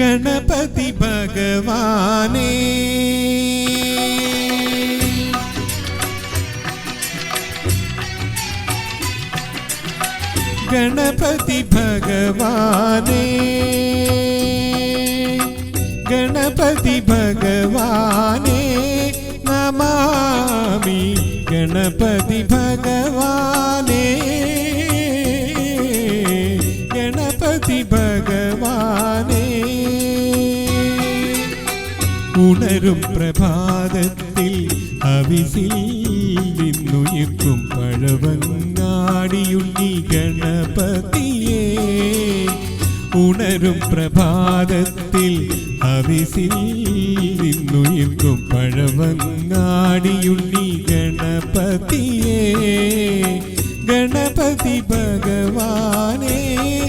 ഗണപതി ഭഗവാനേ. ഗണപതി ഭഗവാനേ. ഗണപതി ഭഗവാനേ. നമാമി ഗണപതി ഭഗവാനേ ഉണരും പ്രഭാതത്തിൽ അവിസിൽ നിന്നുയർക്കും പഴവങ്ങാടിയുണ്ണി ഗണപതിയേ. ഉണരും പ്രഭാതത്തിൽ അവിസിൽ നിന്നുയർക്കും പഴവങ്ങാടിയുണ്ണി ഗണപതിയേ. ഗണപതി ഭഗവാനേ.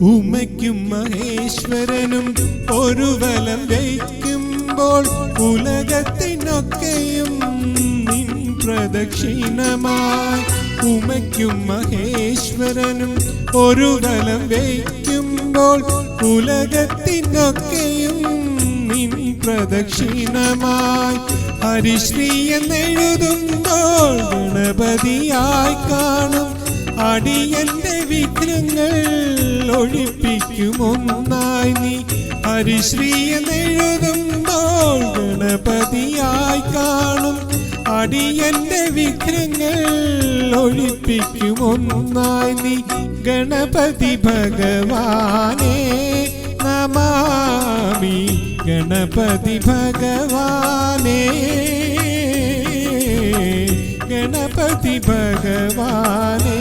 ഉമയ്ക്കും മഹേശ്വരനും ഒരു വലം വയ്ക്കുമ്പോൾ ഉലകത്തിനൊക്കെയും നിൻ പ്രദക്ഷിണമായി. ഉമയ്ക്കും മഹേശ്വരനും ഒരു വലം വയ്ക്കുമ്പോൾ ഉലകത്തിനൊക്കെയും നിൻ പ്രദക്ഷിണമായി. ഹരിശ്രീ എന്നെഴുതുമ്പോൾ ഗണപതിയായി കാണും അടിയന്റെ വിഘ്നങ്ങൾ ഒഴിപ്പിക്കുമൊന്നായി നീ ഹരിശ്രീ എന്നെഴുതുമ്പോൾ ഗണപതിയായി കാണും. അടിയന്റെ വിഘ്നങ്ങൾ ഒഴിപ്പിക്കുമൊന്നായി നീ ഗണപതി ഭഗവാനേ നമാമി. ഗണപതി ഭഗവാനേ. ഗണപതി ഭഗവാനേ.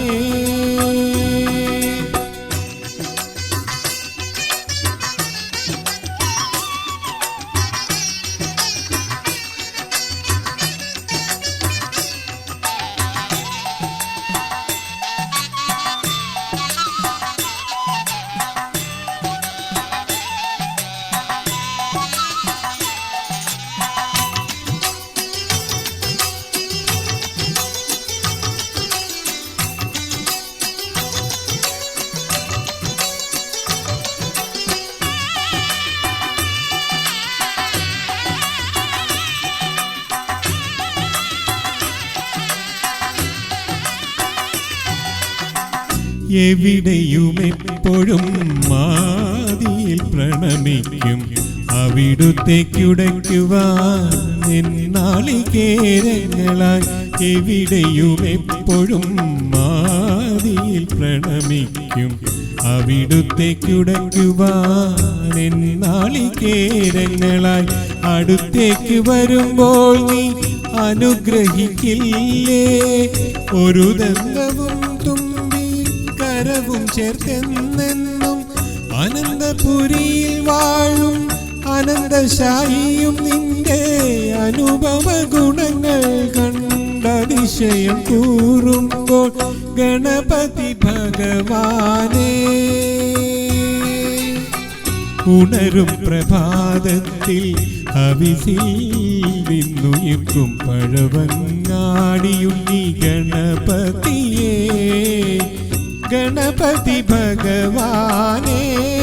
എവിടെയും എപ്പോഴും മാതിയിൽ പ്രണമിക്കും. അവിടുത്തേക്കുടയ്ക്കുവാൻ നാളികേരങ്ങളായി എവിടെയും എപ്പോഴും മാതിയിൽ പ്രണമിക്കും. അവിടുത്തേക്കുടയ്ക്കുവാൻ നാളികേരങ്ങളായി അടുത്തേക്ക് വരുമ്പോൾ നീ അനുഗ്രഹിക്കില്ലേ? ഒരു ദന്തവും കരവും ചേർത്തെന്നെന്നും അനന്തപുരിയിൽ വാഴും അനന്തശായിയും നിന്റെ അനുപമ ഗുണങ്ങൾ കണ്ടതിശയം കൂറുമ്പോൾ ഗണപതി ഭഗവാനേ. ഉണരും പ്രഭാതത്തിൽ അവിസിൽ നിന്നുയർക്കും പഴവങ്ങാടിയുണ്ണി ഗണപതിയേ ഗണപതി ഭഗവാനേ.